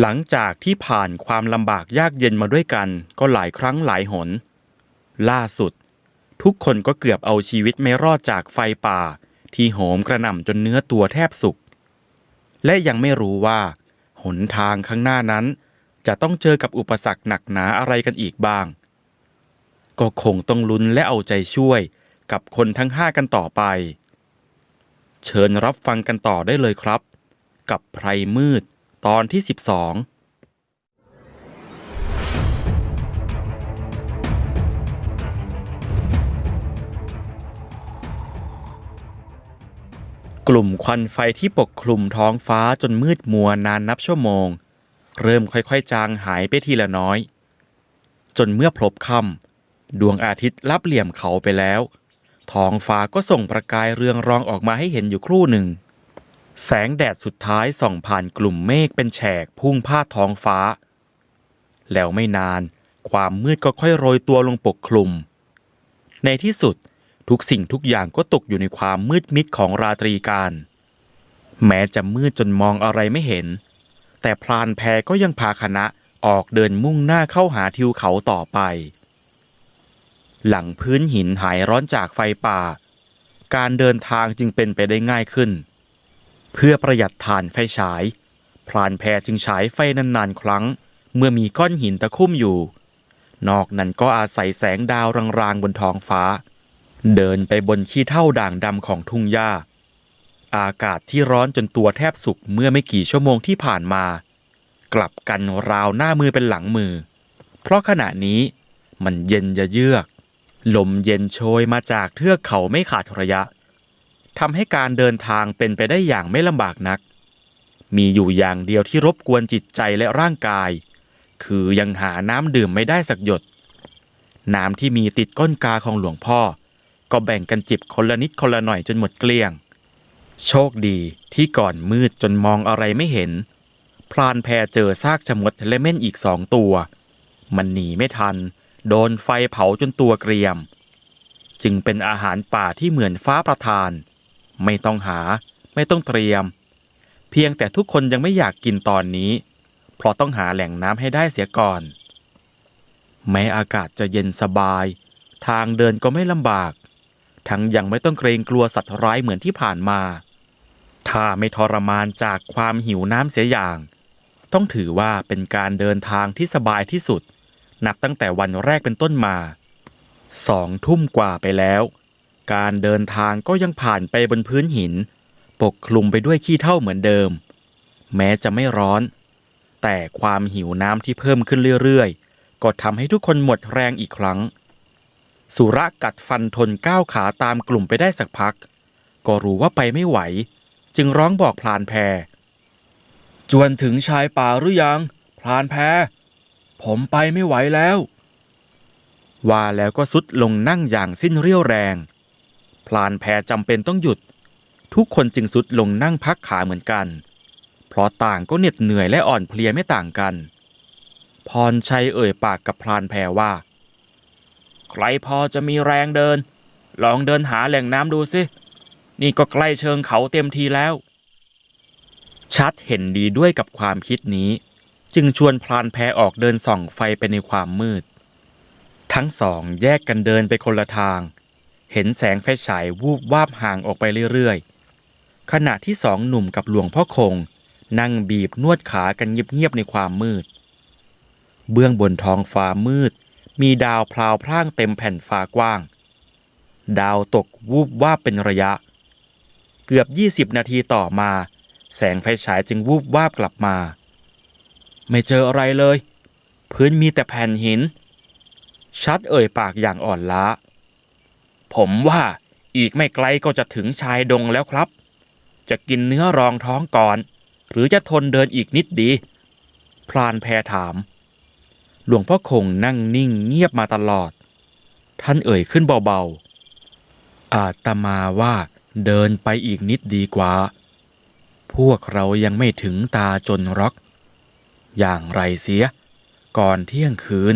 หลังจากที่ผ่านความลำบากยากเย็นมาด้วยกันก็หลายครั้งหลายหน ล่าสุด ทุกคนก็เกือบเอาชีวิตไม่รอดจากไฟป่า ที่โหมกระหน่ำจนเนื้อตัวแทบสุก และยังไม่รู้ว่า หนทางข้างหน้านั้น จะต้องเจอกับอุปสรรคหนักหนาอะไรกันอีกบ้าง ก็คงต้องลุ้นและเอาใจช่วยกับคนทั้งห้ากันต่อไป เชิญรับฟังกันต่อได้เลยครับ กับไพรมืด ตอนที่ 12กลุ่มควันไฟที่ปกคลุมท้องฟ้าจนมืดมัวนานนับชั่วโมง เริ่มค่อยๆ จางหายไปทีละน้อย จนเมื่อพลบค่ำดวงอาทิตย์ลับเหลี่ยมเขาไปแล้ว ท้องฟ้าก็ส่งประกายเรืองรองออกมาให้เห็นอยู่ครู่หนึ่ง แสงแดดสุดท้ายส่องผ่านกลุ่มเมฆเป็นแฉกพุ่งพาดท้องฟ้า แล้วไม่นานความมืดก็ค่อยโรยตัวลงปกคลุม ในที่สุดทุกสิ่งทุกอย่างก็ตกอยู่ในความมืดมิดของราตรีการ แม้จะมืดจนมองอะไรไม่เห็น แต่พรานแพก็ยังพาคณะออกเดินมุ่งหน้าเข้าหาทิวเขาต่อไป หลังพื้นหินหายร้อนจากไฟป่า การเดินทางจึงเป็นไปได้ง่ายขึ้น เพื่อประหยัดถ่านไฟฉาย พรานแพจึงฉายไฟนานๆ ครั้ง เมื่อมีก้อนหินตะคุ่มอยู่ นอกนั้นก็อาศัยแสงดาวรางๆบนท้องฟ้า เดินไปบนขี้เท่าด่างดำของทุ่งหญ้า อากาศที่ร้อนจนตัวแทบสุกเมื่อไม่กี่ชั่วโมงที่ผ่านมา กลับกันราวหน้ามือเป็นหลังมือ เพราะขณะนี้มันเย็นยะเยือก ลมเย็นโชยมาจากเทือกเขาไม่ขาดระยะ ทำให้การเดินทางเป็นไปได้อย่างไม่ลำบากนัก มีอยู่อย่างเดียวที่รบกวนจิตใจและร่างกาย คือยังหาน้ำดื่มไม่ได้สักหยด น้ำที่มีติดก้นกาของหลวงพ่อ ก็แบ่งกันจิบคนละนิดคนละหน่อยจนหมดเกลี้ยง โชคดีที่ก่อนมืดจนมองอะไรไม่เห็นพรานแพเจอซากชะมดและเม่นอีกสองตัว มันหนีไม่ทัน โดนไฟเผาจนตัวเกรียม จึงเป็นอาหารป่าที่เหมือนฟ้าประทาน ไม่ต้องหา ไม่ต้องเตรียม เพียงแต่ทุกคนยังไม่อยากกินตอนนี้ เพราะต้องหาแหล่งน้ำให้ได้เสียก่อน แม้อากาศจะเย็นสบาย ทางเดินก็ไม่ลำบาก ทั้งยังไม่ต้องเกรงกลัวสัตว์ร้ายเหมือนที่ผ่านมา ถ้าไม่ทรมานจากความหิวน้ำเสียอย่าง ต้องถือว่าเป็นการเดินทางที่สบายที่สุด นับตั้งแต่วันแรกเป็นต้นมาสองทุ่มกว่าไปแล้ว การเดินทางก็ยังผ่านไปบนพื้นหิน ปกคลุมไปด้วยขี้เถ้าเหมือนเดิม แม้จะไม่ร้อน แต่ความหิวน้ำที่เพิ่มขึ้นเรื่อยๆ ก็ทำให้ทุกคนหมดแรงอีกครั้ง สุระกัดฟันทนก้าวขาตามกลุ่มไปได้สักพัก ก็รู้ว่าไปไม่ไหว จึงร้องบอกพลานแพร จวนถึงชายป่าหรือยัง พลานแพร ผมไปไม่ไหวแล้วว่าแล้วก็สุดลงนั่งอย่างสิ้นเรี่ยวแรง พลานแพจำเป็นต้องหยุด ทุกคนจึงสุดลงนั่งพักขาเหมือนกัน เพราะต่างก็เหน็ดเหนื่อยและอ่อนเพลียไม่ต่างกัน พรชัยเอ่ยปากกับพลานแพว่า ใครพอจะมีแรงเดิน ลองเดินหาแหล่งน้ำดูสิ นี่ก็ใกล้เชิงเขาเต็มทีแล้ว ชัดเห็นดีด้วยกับความคิดนี้ จึงชวนพลานแพออกเดินส่องไฟไปในความมืด ทั้งสองแยกกันเดินไปคนละทาง เห็นแสงไฟฉายวูบวาบห่างออกไปเรื่อยๆ ขณะที่สองหนุ่มกับหลวงพ่อคง นั่งบีบนวดขากันเงียบๆในความมืด เบื้องบนท้องฟ้ามืด มีดาวพลาวพร่างเต็มแผ่นฟ้ากว้าง ดาวตกวูบวาบเป็นระยะ เกือบ 20 นาทีต่อมา แสงไฟฉายจึงวูบวาบกลับมา ไม่เจออะไรเลย พื้นมีแต่แผ่นหิน ชัดเอ่ยปากอย่างอ่อนล้า ผมว่าอีกไม่ไกลก็จะถึงชายดงแล้วครับ จะกินเนื้อรองท้องก่อน หรือจะทนเดินอีกนิดดี พรานแพรถาม หลวงพ่อคงนั่งนิ่งเงียบมาตลอด ท่านเอ่ยขึ้นเบาๆ อาตมาว่าเดินไปอีกนิดดีกว่า พวกเรายังไม่ถึงตาจนรอก อย่างไรเสีย ก่อนเที่ยงคืน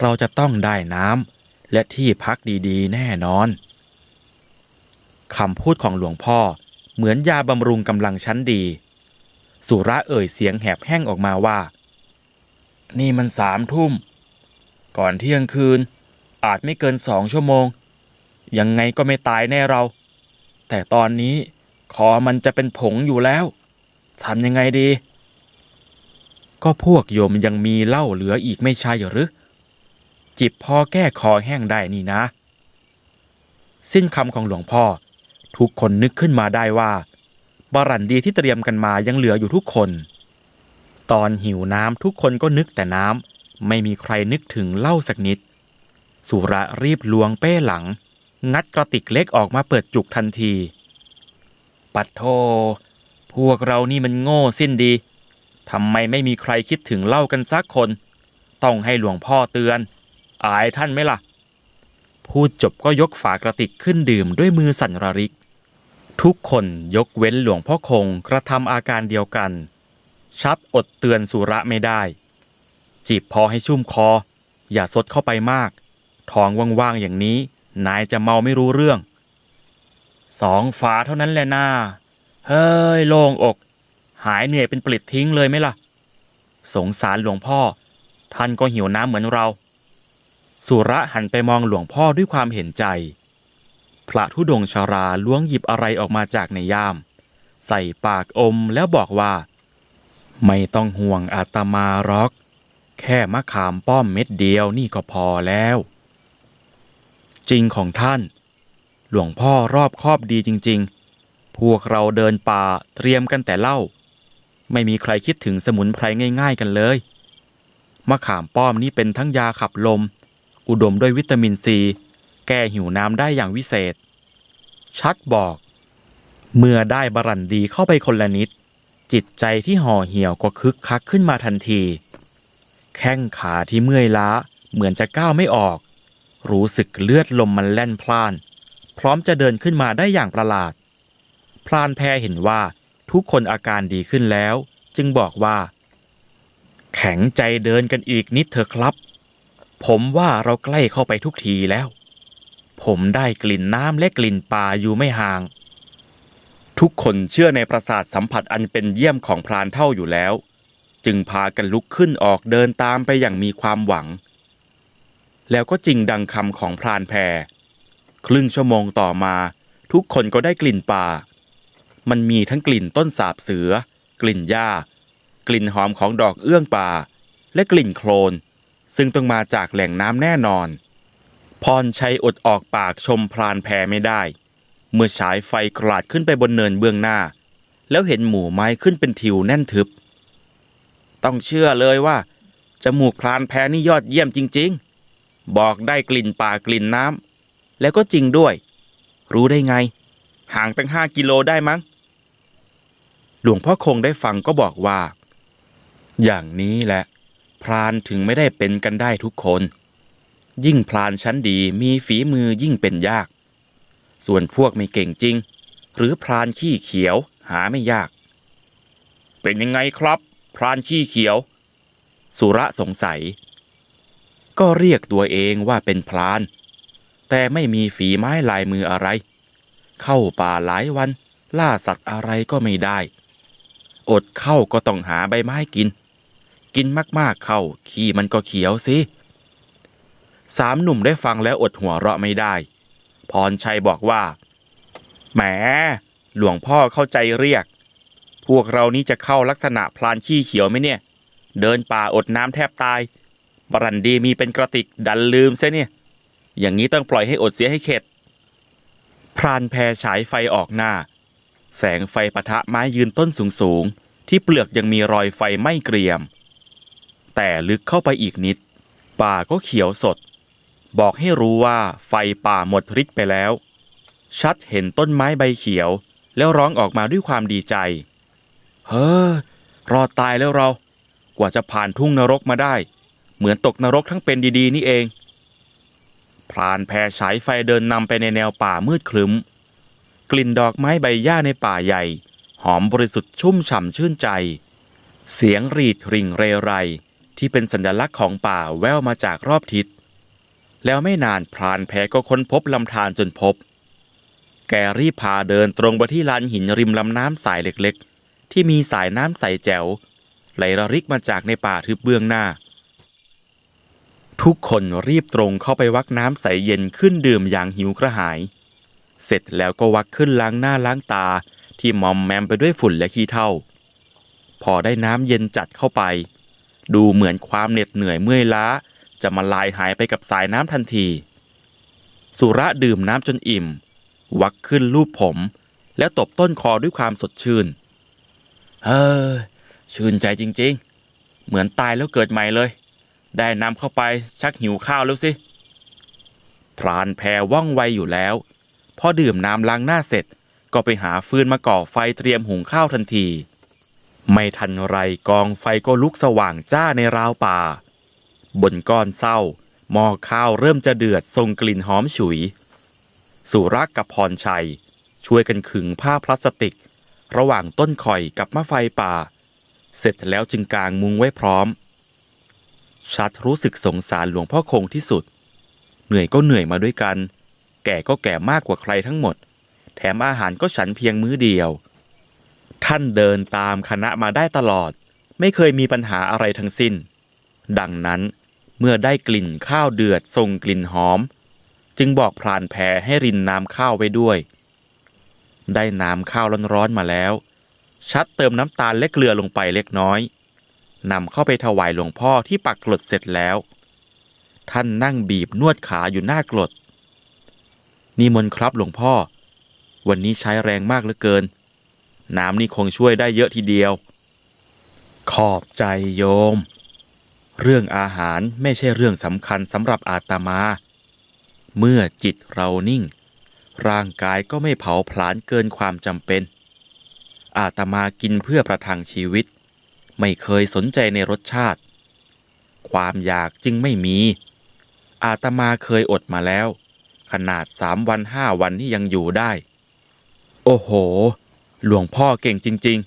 เราจะต้องได้น้ำ และที่พักดีๆ แน่นอนคำพูดของหลวงพ่อเหมือนยาบำรุงกำลังชั้นดี สุระเอ่ยเสียงแหบแห้งออกมาว่า นี่มันสามทุ่ม ก่อนเที่ยงคืน อาจไม่เกินสองชั่วโมง ยังไงก็ไม่ตายแน่เรา แต่ตอนนี้คอมันจะเป็นผงอยู่แล้วทำยังไงดี ก็พวกโยมยังมีเหล้าเหลืออีกไม่ใช่หรือ จิบพอแก้คอแห้งได้นี่นะ สิ้นคำของหลวงพ่อ ทุกคนนึกขึ้นมาได้ว่าบารันดีที่เตรียมกันมายังเหลืออยู่ทุกคน ตอนหิวน้ำทุกคนก็นึกแต่น้ำไม่มีใครนึกถึงเหล้าสักนิด สุระรีบลวงเป้หลัง งัดกระติกเล็กออกมาเปิดจุกทันที ปัดโท พวกเรานี่มันโง่สิ้นดีทำไมไม่มีใครคิดถึงเหล้ากันสักคน ต้องให้หลวงพ่อเตือน อายท่านไหมล่ะ พูดจบก็ยกฝากระติกขึ้นดื่มด้วยมือสั่นระริก ทุกคนยกเว้นหลวงพ่อคงกระทำอาการเดียวกัน ชัดอดเตือนสุระไม่ได้ จีบพอให้ชุ่มคอ อย่าซดเข้าไปมาก ท้องว่างๆอย่างนี้ นายจะเมาไม่รู้เรื่อง สองฝาเท่านั้นแหละนาเฮ้ยโล่งอก หายเหนื่อยเป็นปลิดทิ้งเลยไหมล่ะ สงสารหลวงพ่อ ท่านก็หิวน้ำเหมือนเรา สุระหันไปมองหลวงพ่อด้วยความเห็นใจ พระธุดงชาราล้วงหยิบอะไรออกมาจากในย่าม ใส่ปากอมแล้วบอกว่า ไม่ต้องห่วงอาตมาหรอก แค่มะขามป้อมเม็ดเดียวนี่ก็พอแล้ว จริงของท่าน หลวงพ่อรอบคอบดีจริง ๆ พวกเราเดินป่าเตรียมกันแต่เล้าไม่มีใครคิดถึงสมุนไพรง่าย ๆ กันเลยมะขามป้อมนี่เป็นทั้งยาขับลม อุดมด้วยวิตามินซี แก้หิวน้ำได้อย่างวิเศษ ชักบอก เมื่อได้บรันดีเข้าไปคนละนิด จิตใจที่ห่อเหี่ยวก็คึกคักขึ้นมาทันที แข้งขาที่เมื่อยล้าเหมือนจะก้าวไม่ออก รู้สึกเลือดลมมันแล่นพล่าน พร้อมจะเดินขึ้นมาได้อย่างประหลาด พลานแพรเห็นว่าทุกคนอาการดีขึ้นแล้ว จึงบอกว่า แข็งใจเดินกันอีกนิดเถอะครับ ผมว่าเราใกล้เข้าไปทุกทีแล้ว ผมได้กลิ่นน้ำและกลิ่นปลาอยู่ไม่ห่าง ทุกคนเชื่อในประสาทสัมผัสอันเป็นเยี่ยมของพรานเท่าอยู่แล้ว จึงพากันลุกขึ้นออกเดินตามไปอย่างมีความหวัง แล้วก็จริงดังคำของพรานแพรครึ่งชั่วโมงต่อมา ทุกคนก็ได้กลิ่นป่า มันมีทั้งกลิ่นต้นสาบเสือ กลิ่นหญ้ากลิ่นหอมของดอกเอื้องป่า และกลิ่นโคลน ซึ่งต้องมาจากแหล่งน้ำแน่นอน พรชัยอดออกปากชมพรานแพรไม่ได้ เมื่อฉายไฟกราดขึ้นไปบนเนินเบื้องหน้า แล้วเห็นหมู่ไม้ขึ้นเป็นทิวแน่นทึบ ต้องเชื่อเลยว่า จมูกพรานแพรนี่ยอดเยี่ยมจริง ๆ บอกได้กลิ่นป่ากลิ่นน้ำแล้วก็จริงด้วย รู้ได้ไง ห่างตั้งห้ากิโลได้มั้ง หลวงพ่อคงได้ฟังก็บอกว่า อย่างนี้แหละ พรานถึงไม่ได้เป็นกันได้ทุกคน ยิ่งพรานชั้นดีมีฝีมือยิ่งเป็นยาก ส่วนพวกไม่เก่งจริง หรือพรานขี้เขียวหาไม่ยาก เป็นยังไงครับ พรานขี้เขียว สุระสงสัย ก็เรียกตัวเองว่าเป็นพราน แต่ไม่มีฝีไม้ลายมืออะไร เข้าป่าหลายวัน ล่าสัตว์อะไรก็ไม่ได้ อดเข้าก็ต้องหาใบไม้กิน กินมากๆเข้าขี้มันก็เขียวสิสามหนุ่มได้ฟังแล้วอดหัวเราะไม่ได้ พรชัยบอกว่า แหม หลวงพ่อเข้าใจเรียก พวกเรานี้จะเข้าลักษณะพลานขี้เขียวไหมเนี่ย เดินป่าอดน้ำแทบตาย บรันดีมีเป็นกระติกดันลืมซะเนี่ย อย่างนี้ต้องปล่อยให้อดเสียให้เข็ด พรานแพรฉายไฟออกหน้า แสงไฟปะทะไม้ยืนต้นสูงๆ ที่เปลือกยังมีรอยไฟไม้เกรียม แต่ลึกเข้าไปอีกนิด ป่าก็เขียวสด บอกให้รู้ว่าไฟป่าหมดฤทธิ์ไปแล้ว ชัดเห็นต้นไม้ใบเขียว แล้วร้องออกมาด้วยความดีใจ เฮ้อรอดตายแล้วเรา กว่าจะผ่านทุ่งนรกมาได้ เหมือนตกนรกทั้งเป็นดีๆ นี่เอง พรานแพรฉายไฟเดินนำไปในแนวป่ามืดครึ้ม กลิ่นดอกไม้ใบหญ้าในป่าใหญ่ หอมบริสุทธิ์ชุ่มฉ่ำชื่นใจ เสียงรีดริ่งเรไร ที่เป็นสัญลักษณ์ของป่าแววมาจากรอบทิศ แล้วไม่นานพรานแพก็ค้นพบลำธารจนพบ แกรีบพาเดินตรงไปที่ลานหินริมลำน้ำสายเล็กๆ ที่มีสายน้ำใสแจ๋วไหลระริกมาจากในป่าทึบเบื้องหน้า ทุกคนรีบตรงเข้าไปวักน้ำใสเย็นขึ้นดื่มอย่างหิวกระหาย เสร็จแล้วก็วักขึ้นล้างหน้าล้างตาที่มอมแมมไปด้วยฝุ่นและขี้เถ้า พอได้น้ำเย็นจัดเข้าไป ดูเหมือนความเหน็ดเหนื่อยเมื่อยล้า จะมาลายหายไปกับสายน้ำทันที สุระดื่มน้ำจนอิ่ม วักขึ้นรูปผม แล้วตบต้นคอด้วยความสดชื่น เฮ้ยชื่นใจจริงๆ เหมือนตายแล้วเกิดใหม่เลย ได้น้ำเข้าไปชักหิวข้าวแล้วสิ พรานแพรว่องไวอยู่แล้ว พอดื่มน้ำล้างหน้าเสร็จก็ไปหาฟืนมาก่อไฟเตรียมหุงข้าวทันที ไม่ทันไรกองไฟก็ลุกสว่างจ้าในราวป่า บนก้อนเศร้าหม้อข้าวเริ่มจะเดือดทรงกลิ่นหอมฉุย สุรักกับพรชัย ช่วยกันขึงผ้าพลาสติก ระหว่างต้นข่อยกับมะไฟป่า เสร็จแล้วจึงกางมุงไว้พร้อม ชัดรู้สึกสงสารหลวงพ่อคงที่สุด เหนื่อยก็เหนื่อยมาด้วยกัน แก่ก็แก่มากกว่าใครทั้งหมด แถมอาหารก็ฉันเพียงมื้อเดียว ท่านเดินตามคณะมาได้ตลอด ไม่เคยมีปัญหาอะไรทั้งสิ้น ดังนั้นเมื่อได้กลิ่นข้าวเดือดทรงกลิ่นหอม จึงบอกพรานแพรให้รินน้ำข้าวไว้ด้วย ได้น้ำข้าวร้อนๆมาแล้ว ชัดเติมน้ำตาลและเกลือลงไปเล็กน้อยนำเข้าไปถวายหลวงพ่อที่ปักกรดเสร็จแล้ว ท่านนั่งบีบนวดขาอยู่หน้ากรดนิมนต์ครับหลวงพ่อ วันนี้ใช้แรงมากเหลือเกิน น้ำนี่คงช่วยได้เยอะทีเดียว ขอบใจโยม เรื่องอาหารไม่ใช่เรื่องสำคัญสำหรับอาตมา เมื่อจิตเรานิ่ง ร่างกายก็ไม่เผาผลาญเกินความจำเป็น อาตมากินเพื่อประทังชีวิต ไม่เคยสนใจในรสชาติ ความอยากจึงไม่มี อาตมาเคยอดมาแล้ว ขนาดสามวันห้าวันนี่ยังอยู่ได้ โอ้โห หลวงพ่อเก่งจริง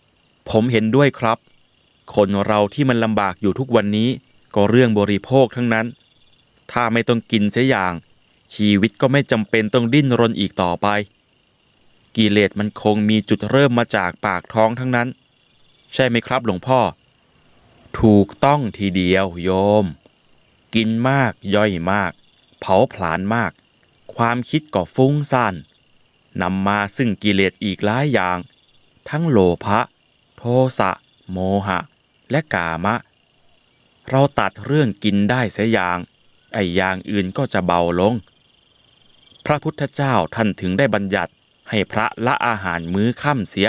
ๆ ผมเห็นด้วยครับ คนเราที่มันลำบากอยู่ทุกวันนี้ ก็เรื่องบริโภคทั้งนั้น ถ้าไม่ต้องกินเสียอย่าง ชีวิตก็ไม่จำเป็นต้องดิ้นรนอีกต่อไป กิเลสมันคงมีจุดเริ่มมาจากปากท้องทั้งนั้น ใช่ไหมครับหลวงพ่อ ถูกต้องทีเดียวโยม กินมากย่อยมาก เผาผลาญมาก ความคิดก็ฟุ้งซ่าน นำมาซึ่งกิเลสอีกหลายอย่าง ทั้งโลภะ โทสะ โมหะ และกามะ เราตัดเรื่องกินได้เสียอย่าง ไอ้อย่างอื่นก็จะเบาลง พระพุทธเจ้าท่านถึงได้บัญญัติให้พระละอาหารมื้อค่ำเสีย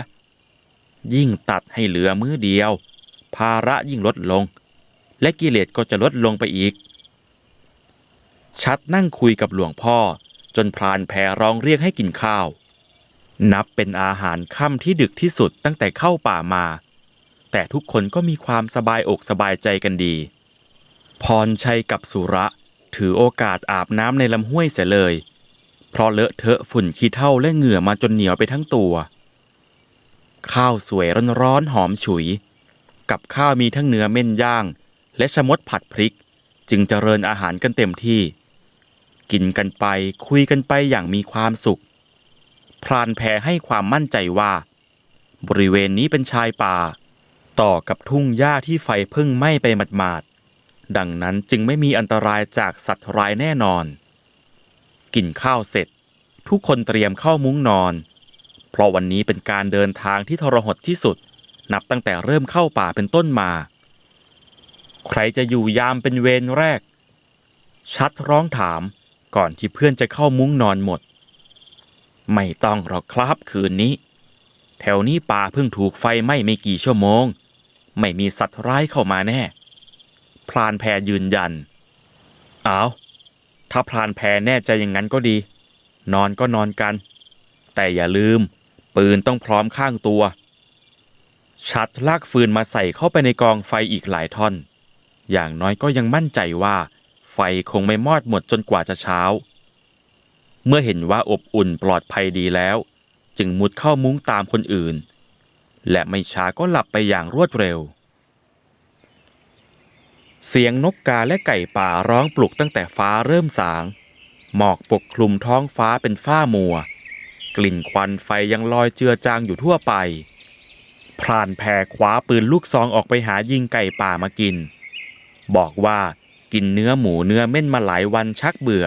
ยิ่งตัดให้เหลือมื้อเดียว ภาระยิ่งลดลง และกิเลสก็จะลดลงไปอีก ชัดนั่งคุยกับหลวงพ่อ จนพรานแพร้องเรียกให้กินข้าว นับเป็นอาหารค่ำที่ดึกที่สุดตั้งแต่เข้าป่ามา แต่ทุกคนก็มีความสบายอกสบายใจกันดี พรชัยกับสุระ ถือโอกาสอาบน้ำในลำห้วยเสียเลย เพราะเลอะเทอะฝุ่นขี้เถ้าและเหงื่อมาจนเหนียวไปทั้งตัว ข้าวสวยร้อนๆหอมฉุย กับข้าวมีทั้งเนื้อเม่นย่าง และชะมดผัดพริก จึงเจริญอาหารกันเต็มที่ กินกันไปคุยกันไปอย่างมีความสุข พรานแพให้ความมั่นใจว่า บริเวณนี้เป็นชายป่า ต่อกับทุ่งหญ้าที่ไฟเพิ่งไหม้ไปหมาดๆดังนั้นจึงไม่มีอันตรายจากสัตว์ร้ายแน่นอน กินข้าวเสร็จ ทุกคนเตรียมเข้ามุ้งนอน เพราะวันนี้เป็นการเดินทางที่ทรหดที่สุด นับตั้งแต่เริ่มเข้าป่าเป็นต้นมา ใครจะอยู่ยามเป็นเวรแรกชัดร้องถาม ก่อนที่เพื่อนจะเข้ามุ้งนอนหมด ไม่ต้องหรอกครับคืนนี้ แถวนี้ป่าเพิ่งถูกไฟไหม้ไม่กี่ชั่วโมง ไม่มีสัตว์ร้ายเข้ามาแน่ พลานแพรยืนยันเอาถ้าพลานแพรแน่ใจอย่างนั้นก็ดี นอนก็นอนกัน แต่อย่าลืม ปืนต้องพร้อมข้างตัว ชัดลากฟืนมาใส่เข้าไปในกองไฟอีกหลายท่อน อย่างน้อยก็ยังมั่นใจว่า ไฟคงไม่มอดหมดจนกว่าจะเช้า เมื่อเห็นว่าอบอุ่นปลอดภัยดีแล้ว จึงมุดเข้ามุ้งตามคนอื่น และไม่ช้าก็หลับไปอย่างรวดเร็ว เสียงนกกาและไก่ป่าร้องปลุกตั้งแต่ฟ้าเริ่มสาง หมอกปกคลุมท้องฟ้าเป็นฝ้ามัว กลิ่นควันไฟยังลอยเจือจางอยู่ทั่วไปพรานแพรคว้าปืนลูกซองออกไปหายิงไก่ป่ามากิน บอกว่า กินเนื้อหมูเนื้อเม่นมาหลายวันชักเบื่อ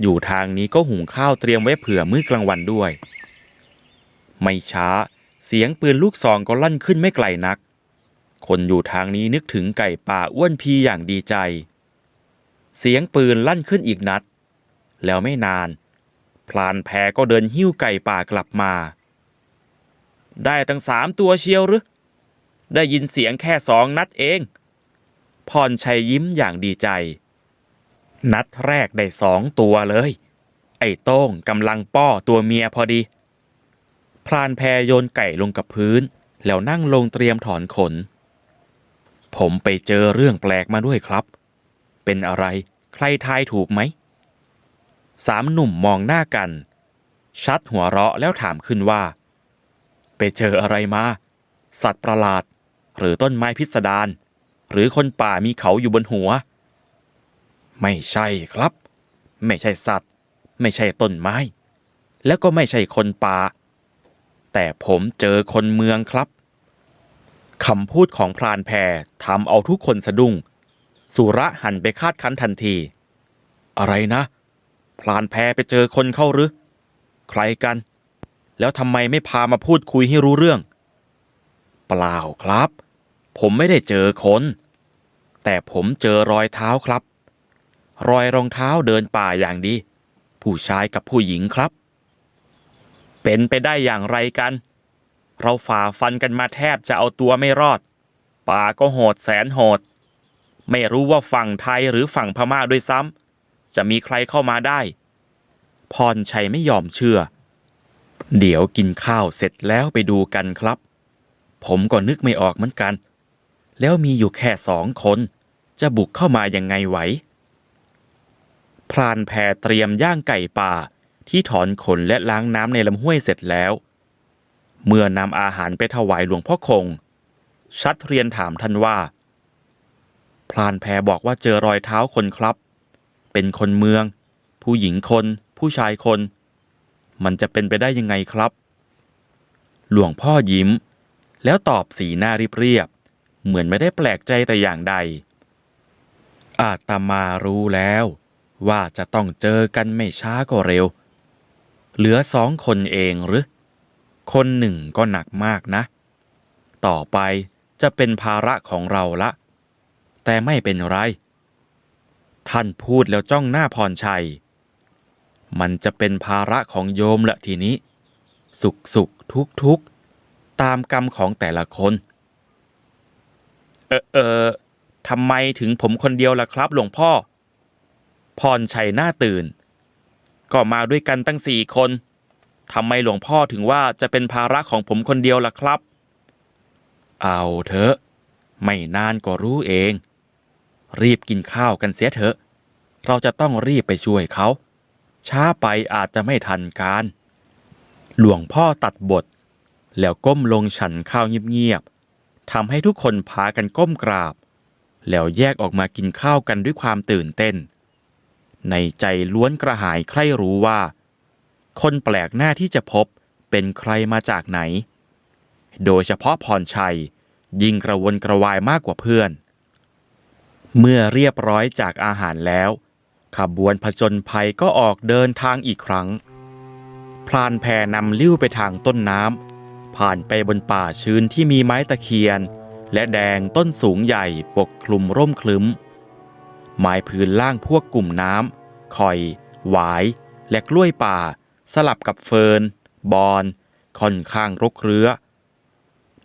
อยู่ทางนี้ก็หุงข้าวเตรียมไว้เผื่อมื้อกลางวันด้วย ไม่ช้าเสียงปืนลูกซองก็ลั่นขึ้นไม่ไกลนัก คนอยู่ทางนี้นึกถึงไก่ป่าอ้วนพีอย่างดีใจ เสียงปืนลั่นขึ้นอีกนัด แล้วไม่นาน พลานแพก็เดินหิ้วไก่ป่ากลับมา ได้ตั้งสามตัวเชียวหรือ ได้ยินเสียงแค่สองนัดเอง พรชัยยิ้มอย่างดีใจ นัดแรกได้สองตัวเลย ไอ้โต้งกำลังป้อตัวเมียพอดี พรานแพโยนไก่ลงกับพื้น แล้วนั่งลงเตรียมถอนขน ผมไปเจอเรื่องแปลกมาด้วยครับ เป็นอะไรใครทายถูกไหม สามหนุ่มมองหน้ากัน ชัดหัวเราะแล้วถามขึ้นว่า ไปเจออะไรมา สัตว์ประหลาด หรือต้นไม้พิสดาร หรือคนป่ามีเขาอยู่บนหัว ไม่ใช่ครับ ไม่ใช่สัตว์ ไม่ใช่ต้นไม้ แล้วก็ไม่ใช่คนป่า แต่ผมเจอคนเมืองครับคำพูดของพรานแพรทำเอาทุกคนสะดุ้ง สุระหันไปคาดคั้นทันที อะไรนะ พรานแพรไปเจอคนเข้าหรือ ใครกัน แล้วทำไมไม่พามาพูดคุยให้รู้เรื่อง เปล่าครับ ผมไม่ได้เจอคน แต่ผมเจอรอยเท้าครับ รอยรองเท้าเดินป่าอย่างดี ผู้ชายกับผู้หญิงครับ เป็นไปได้อย่างไรกัน เราฝ่าฟันกันมาแทบจะเอาตัวไม่รอด ป่าก็โหดแสนโหด ไม่รู้ว่าฝั่งไทยหรือฝั่งพม่าด้วยซ้ำจะมีใครเข้ามาได้ พรชัยไม่ยอมเชื่อ เดี๋ยวกินข้าวเสร็จแล้วไปดูกันครับ ผมก็นึกไม่ออกเหมือนกัน แล้วมีอยู่แค่สองคน จะบุกเข้ามายังไงไหว พรานแพรเตรียมย่างไก่ป่าที่ถอนขนและล้างน้ำในลำห้วยเสร็จแล้ว เมื่อนำอาหารไปถวายหลวงพ่อคง ชัดเรียนถามท่านว่า พรานแพรบอกว่าเจอรอยเท้าคนครับ เป็นคนเมือง ผู้หญิงคน ผู้ชายคน มันจะเป็นไปได้ยังไงครับ หลวงพ่อยิ้ม แล้วตอบสีหน้าเรียบ เหมือนไม่ได้แปลกใจแต่อย่างใด อาตมารู้แล้ว ว่าจะต้องเจอกันไม่ช้าก็เร็ว เหลือสองคนเองหรือ คนหนึ่งก็หนักมากนะ ต่อไปจะเป็นภาระของเราละ แต่ไม่เป็นไร ท่านพูดแล้วจ้องหน้าพรชัย มันจะเป็นภาระของโยมละทีนี้ สุขสุขทุกทุกตามกรรมของแต่ละคน ออเออทำไมถึงผมคนเดียวล่ะครับ หลวงพ่อ พรชัยหน้าตื่น ก็มาด้วยกันตั้งสี่คนทำไมหลวงพ่อถึงว่าจะเป็นภาระของผมคนเดียวล่ะครับ เอาเถอะ ไม่นานก็รู้เอง รีบกินข้าวกันเสียเถอะ เราจะต้องรีบไปช่วยเขา ช้าไปอาจจะไม่ทันการ หลวงพ่อตัดบท แล้วก้มลงฉันข้าวเงียบๆ ทำให้ทุกคนพากันก้มกราบ แล้วแยกออกมากินข้าวกันด้วยความตื่นเต้น ในใจล้วนกระหายใคร่รู้ว่า คนแปลกหน้าที่จะพบเป็นใครมาจากไหน โดยเฉพาะพรชัย ยิ่งกระวนกระวายมากกว่าเพื่อน เมื่อเรียบร้อยจากอาหารแล้วขบวนผจญภัยก็ออกเดินทางอีกครั้งพลานแพนำลิ้วไปทางต้นน้ำ ผ่านไปบนป่าชื้นที่มีไม้ตะเคียน และแดงต้นสูงใหญ่ปกคลุมร่มคลึ้ม ไม้พื้นล่างพวกกลุ่มน้ำคอย หวาย และกล้วยป่า สลับกับเฟิร์น บอน ค่อนข้างรกเรื้อ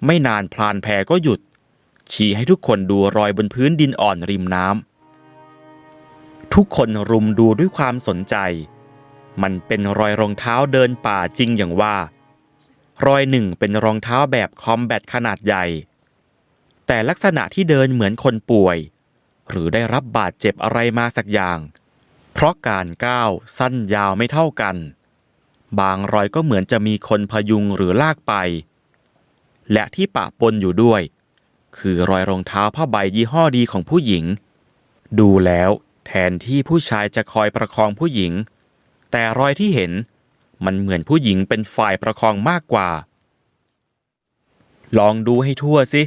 ไม่นานพลานแพก็หยุด ชี้ให้ทุกคนดูรอยบนพื้นดินอ่อนริมน้ำทุกคนรุมดูด้วยความสนใจ มันเป็นรอยรองเท้าเดินป่าจริงอย่างว่า รอยหนึ่งเป็นรองเท้าแบบคอมแบทขนาดใหญ่ แต่ลักษณะที่เดินเหมือนคนป่วย หรือได้รับบาดเจ็บอะไรมาสักอย่าง เพราะการก้าวสั้นยาวไม่เท่ากัน บางรอยก็เหมือนจะมีคนพยุงหรือลากไป และที่ปะปนอยู่ด้วย คือรอยรองเท้าผ้าใบยี่ห้อดีของผู้หญิง ดูแล้วแทนที่ผู้ชายจะคอยประคองผู้หญิง แต่รอยที่เห็น มันเหมือนผู้หญิงเป็นฝ่ายประคองมากกว่า ลองดูให้ทั่วสิ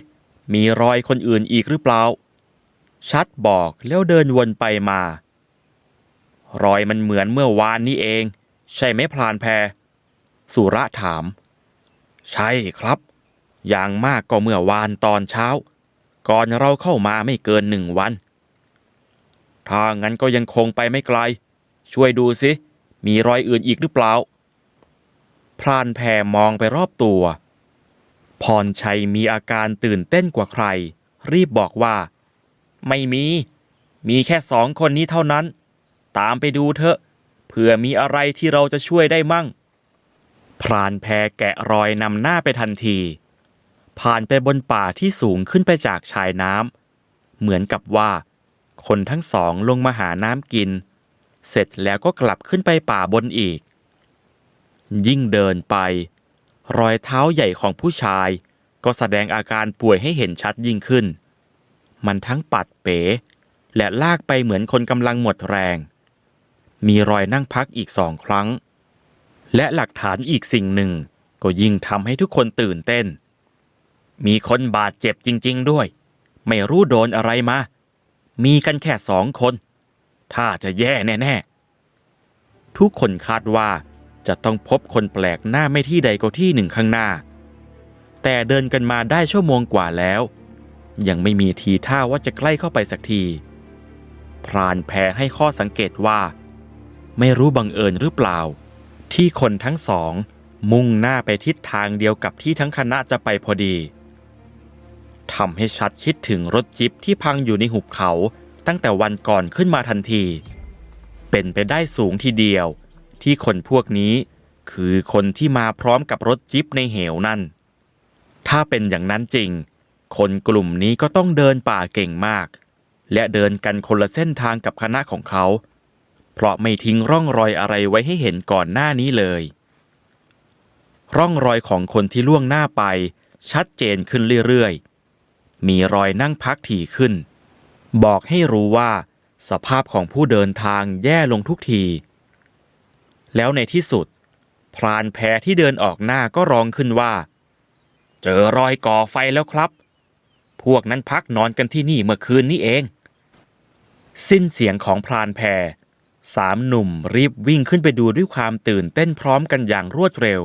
มีรอยคนอื่นอีกหรือเปล่า ชัดบอกแล้วเดินวนไปมา รอยมันเหมือนเมื่อวานนี้เอง ใช่ไหมพลานแพร สุระถาม ใช่ครับ อย่างมากก็เมื่อวานตอนเช้า ก่อนเราเข้ามาไม่เกินหนึ่งวัน ถ้างั้นก็ยังคงไปไม่ไกล ช่วยดูสิมีรอยอื่นอีกหรือเปล่า พรานแพรมองไปรอบตัว พรชัยมีอาการตื่นเต้นกว่าใคร รีบบอกว่า ไม่มี มีแค่สองคนนี้เท่านั้น ตามไปดูเถอะเผื่อมีอะไรที่เราจะช่วยได้มั่ง พรานแพแกะรอยนำหน้าไปทันที ผ่านไปบนป่าที่สูงขึ้นไปจากชายน้ำเหมือนกับว่า คนทั้งสองลงมาหาน้ำกิน เสร็จแล้วก็กลับขึ้นไปป่าบนอีก ยิ่งเดินไป รอยเท้าใหญ่ของผู้ชายก็แสดงอาการป่วยให้เห็นชัดยิ่งขึ้น มันทั้งปัดเป๋ และลากไปเหมือนคนกำลังหมดแรง มีรอยนั่งพักอีกสองครั้ง และหลักฐานอีกสิ่งหนึ่ง ก็ยิ่งทำให้ทุกคนตื่นเต้น มีคนบาดเจ็บจริง ๆ ด้วย ไม่รู้โดนอะไรมา มีกันแค่สองคน ถ้าจะแย่แน่ ๆ ทุกคนคาดว่า จะต้องพบคนแปลกหน้าไม่ที่ใดก็ที่หนึ่งข้างหน้า แต่เดินกันมาได้ชั่วโมงกว่าแล้ว ยังไม่มีทีท่าว่าจะใกล้เข้าไปสักที พรานแพรให้ข้อสังเกตว่า ไม่รู้บังเอิญหรือเปล่า ที่คนทั้งสอง มุ่งหน้าไปทิศทางเดียวกับที่ทั้งคณะจะไปพอดีทำให้ชัดคิดถึงรถจิบที่พังอยู่ในหุบเขาตั้งแต่วันก่อนขึ้นมาทันที เป็นไปได้สูงทีเดียว ที่คนพวกนี้คือคนที่มาพร้อมกับรถจิ๊บในเหวนั่น ถ้าเป็นอย่างนั้นจริง คนกลุ่มนี้ก็ต้องเดินป่าเก่งมาก และเดินกันคนละเส้นทางกับคณะของเขา เพราะไม่ทิ้งร่องรอยอะไรไว้ให้เห็นก่อนหน้านี้เลย ร่องรอยของคนที่ล่วงหน้าไปชัดเจนขึ้นเรื่อยๆ มีรอยนั่งพักถี่ขึ้น บอกให้รู้ว่า สภาพของผู้เดินทางแย่ลงทุกที แล้วในที่สุด พรานแพที่เดินออกหน้าก็ร้องขึ้นว่า เจอรอยก่อไฟแล้วครับ พวกนั้นพักนอนกันที่นี่เมื่อคืนนี้เอง สิ้นเสียงของพรานแพสามหนุ่มรีบวิ่งขึ้นไปดูด้วยความตื่นเต้นพร้อมกันอย่างรวดเร็ว